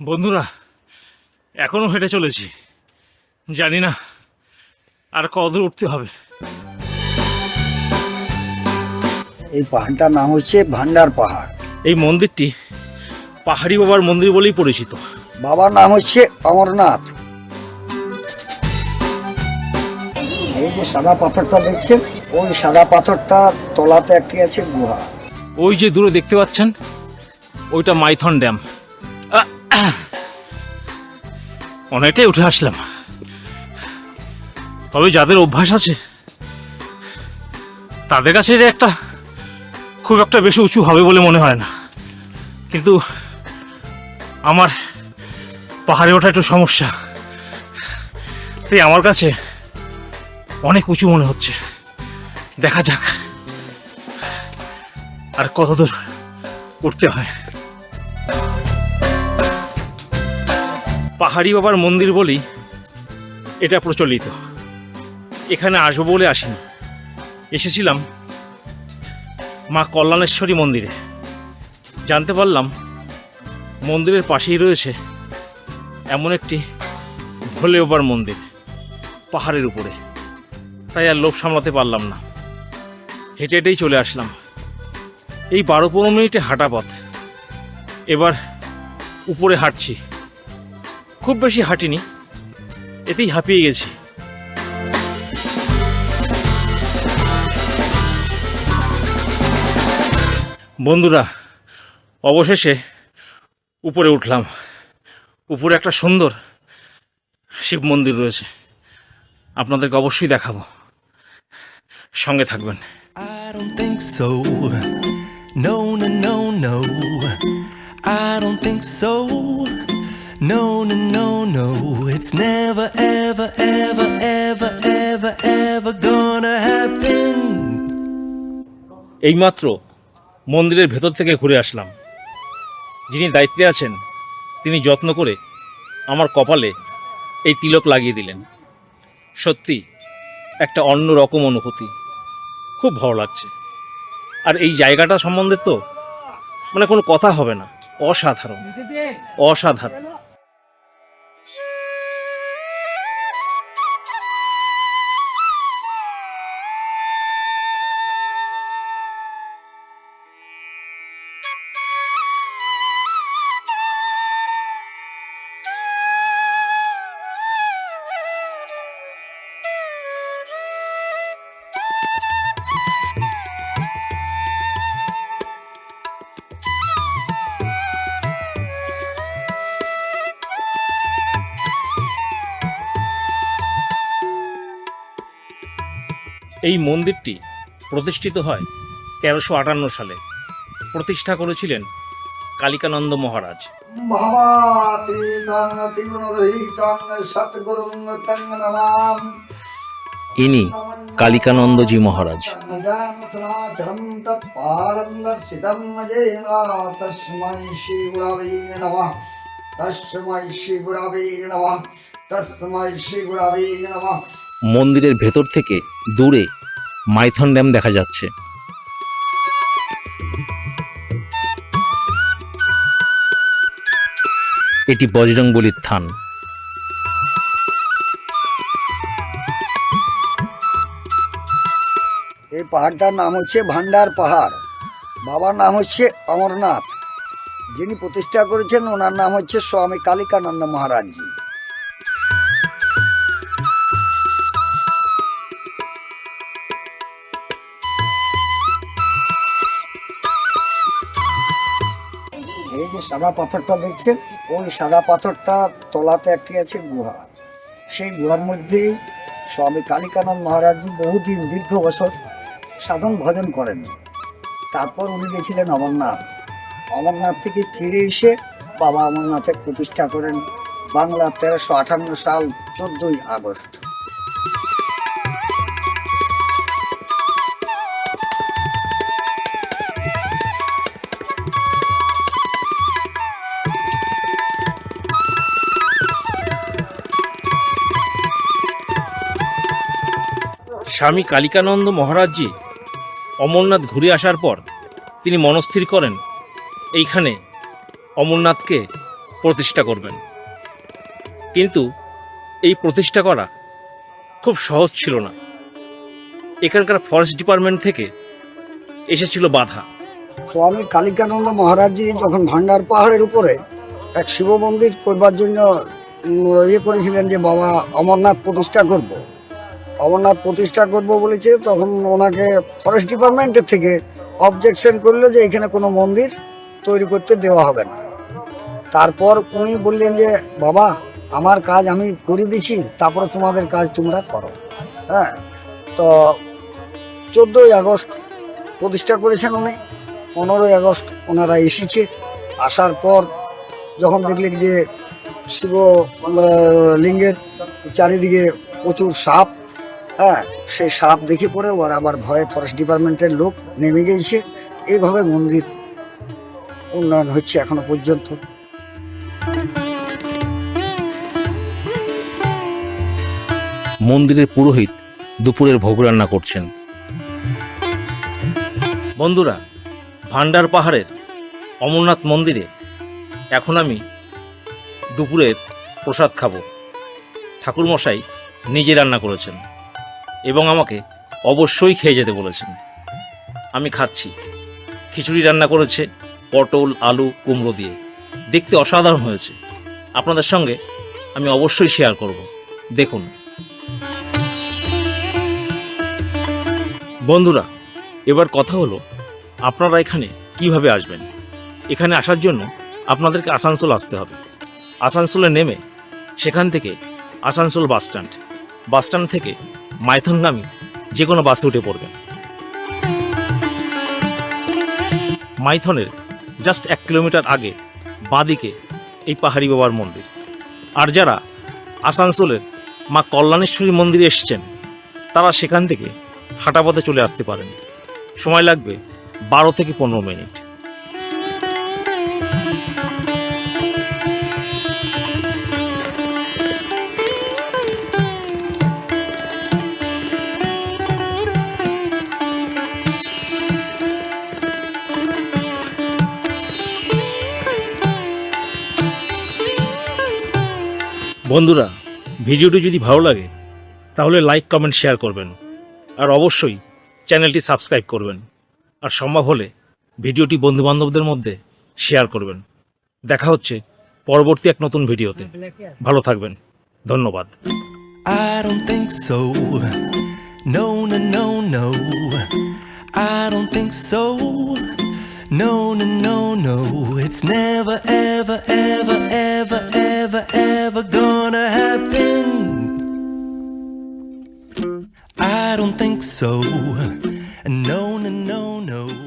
বন্ধুরা এখনও হেঁটে চলেছি। জানি না আর কদূর উঠতে হবে। এই পাহাড়টার নাম হচ্ছে ভান্ডার পাহাড়। এই মন্দিরটি পাহাড়ি বাবার মন্দির বলেই পরিচিত। বাবার নাম হচ্ছে অমরনাথ। এই যে সাদা পাথরটা দেখছেন ওই সাদা পাথরটা তলাতে একটি আছে গুহা। ওই যে দূরে দেখতে পাচ্ছেন ওইটা মাইথন ড্যাম। অনেকটাই উঠে আসলাম। তবে যাদের অভ্যাস আছে, তাদের কাছে এটা একটা খুব একটা বেশি উঁচু হবে বলে মনে হয় না। কিন্তু আমার পাহাড়ে ওঠা একটু সমস্যা। তাই আমার কাছে অনেক উঁচু মনে হচ্ছে। দেখা যাক আর কত দূর উঠতে হয়। পাহাড়ি বাবার মন্দির বলেই এটা প্রচলিত। এখানে আসব বলে আসিনি। এসেছিলাম মা কল্যাণেশ্বরী মন্দিরে। জানতে পারলাম মন্দিরের পাশেই রয়েছে এমন একটি ভোলে বাবার মন্দির পাহাড়ের উপরে। তাই আর লোভ সামলাতে পারলাম না। হেঁটে হেঁটেই চলে আসলাম। এই বারো পনেরো মিনিটে হাঁটা পথ। এবার উপরে হাঁটছি। খুব বেশি হাঁটিনি এতেই হাঁপিয়ে গেছি বন্ধুরা অবশেষে উপরে উঠলাম উপরে একটা সুন্দর শিব মন্দির রয়েছে আপনাদেরকে অবশ্যই দেখাবো সঙ্গে থাকবেন. No, no, no, no. I don't think so. No, no, no, no. It's never, ever, ever, ever, ever, ever gonna happen. এইমাত্র মন্দিরের ভেতর থেকে ঘুরে আসলাম। যিনি দায়িত্বে আছেন তিনি যত্ন করে আমার কপালে এই তিলক লাগিয়ে দিলেন। সত্যি একটা অন্য রকম অনুভূতি। খুব ভালো লাগছে। আর এই জায়গাটা সম্বন্ধে তো মানে কোনো কথা হবে না। অসাধারণ। অসাধারণ। এই মন্দিরটি প্রতিষ্ঠিত হয় তেরোশো আটান্ন সালে। প্রতিষ্ঠা করেছিলেন কালিকানন্দ মহারাজ। ইনি কালিকানন্দজি মহারাজ। তস্मै শ্রী গুরবে নমঃ। তস্मै শ্রী গুরাবে নমঃ। মন্দিরের ভেতর থেকে দূরে মাইথন ড্যাম দেখা যাচ্ছে। এটি বজরংবলির থান। এই পাহাড়টার নাম হচ্ছে ভান্ডার পাহাড়। বাবার নাম হচ্ছে অমরনাথ। যিনি প্রতিষ্ঠা করেছেন, ওনার নাম হচ্ছে স্বামী কালিকানন্দ মহারাজজি। সাদা পাথরটা দেখছেন? ওই সাদা পাথরটা তলাতে একটি আছে গুহা। সেই গুহার মধ্যেই স্বামী কালিকানন্দ মহারাজজি বহুদিন, দীর্ঘ বছর সাধন ভজন করেন। তারপর উনি গেছিলেন অমরনাথ। অমরনাথ থেকে ফিরে এসে বাবা অমরনাথের প্রতিষ্ঠা করেন বাংলা তেরোশো আটান্ন সাল চোদ্দই আগস্ট। স্বামী কালিকানন্দ মহারাজজি অমরনাথ ঘুরে আসার পর তিনি মনস্থির করেন, এইখানে অমরনাথকে প্রতিষ্ঠা করবেন। কিন্তু এই প্রতিষ্ঠা করা খুব সহজ ছিল না। এখানকার ফরেস্ট ডিপার্টমেন্ট থেকে এসেছিল বাধা। স্বামী কালিকানন্দ মহারাজজি যখন ভান্ডার পাহাড়ের উপরে এক শিব মন্দির করবার জন্য ইয়ে করেছিলেন যে, বাবা অমরনাথ প্রতিষ্ঠা করব। অমরনাথ প্রতিষ্ঠা করব বলেছে, তখন ওনাকে ফরেস্ট ডিপার্টমেন্টের থেকে অবজেকশন করল যে এখানে কোনো মন্দির তৈরি করতে দেওয়া হবে না। তারপর উনি বললেন যে, বাবা, আমার কাজ আমি করে দিচ্ছি তারপরে তোমাদের কাজ তোমরা করো। হ্যাঁ তো চোদ্দোই আগস্ট প্রতিষ্ঠা করেছেন উনি, পনেরোই আগস্ট ওনারা এসেছে। আসার পর যখন দেখলেন যে শিব লিঙ্গের চারিদিকে প্রচুর সাপ হ্যাঁ সেই সাপ দেখে পরে ওরা আবার ভয়ে ফরেস্ট ডিপার্টমেন্টের লোক নেমে গিয়েছে এইভাবে মন্দির উন্নয়ন হচ্ছে এখনও পর্যন্ত। মন্দিরের পুরোহিত দুপুরের ভোগ রান্না করছেন। বন্ধুরা ভান্ডার পাহাড়ের অমরনাথ মন্দিরে এখন আমি দুপুরের প্রসাদ খাব। ঠাকুরমশাই নিজে রান্না করেছেন। এবং আমাকে অবশ্যই খেয়ে যেতে বলেছেন। আমি খাচ্ছি। খিচুড়ি রান্না করেছে পটল, আলু, কুমড়ো দিয়ে। দেখতে অসাধারণ হয়েছে। আপনাদের সঙ্গে আমি অবশ্যই শেয়ার করব। দেখুন। বন্ধুরা, এবার কথা হলো, আপনারা এখানে কীভাবে আসবেন? এখানে আসার জন্য আপনাদেরকে আসানসোল আসতে হবে। আসানসোলে নেমে সেখান থেকে Asansol bus stand. Bus stand থেকে মাইথনগামী যে কোনো বাসে উঠে পড়বেন। মাইথনের জাস্ট এক কিলোমিটার আগে বাঁদিকে এই পাহাড়ি বাবার মন্দির। আর যারা আসানসোলের মা কল্যাণেশ্বরী মন্দিরে এসেছেন, তারা সেখান থেকে হাঁটা পথে চলে আসতে পারেন। সময় লাগবে বারো থেকে পনেরো মিনিট। বন্ধুরা ভিডিওটি যদি ভালো লাগে তাহলে লাইক কমেন্ট শেয়ার করবেন। আর অবশ্যই চ্যানেলটি সাবস্ক্রাইব করবেন। আর সম্ভব হলে ভিডিওটি বন্ধুবান্ধবদের মধ্যে শেয়ার করবেন। দেখা হচ্ছে পরবর্তী এক নতুন ভিডিওতে। ভালো থাকবেন। ধন্যবাদ. No, no, no, no. It's never, ever, ever, ever, ever, ever think so. No, no, no, no.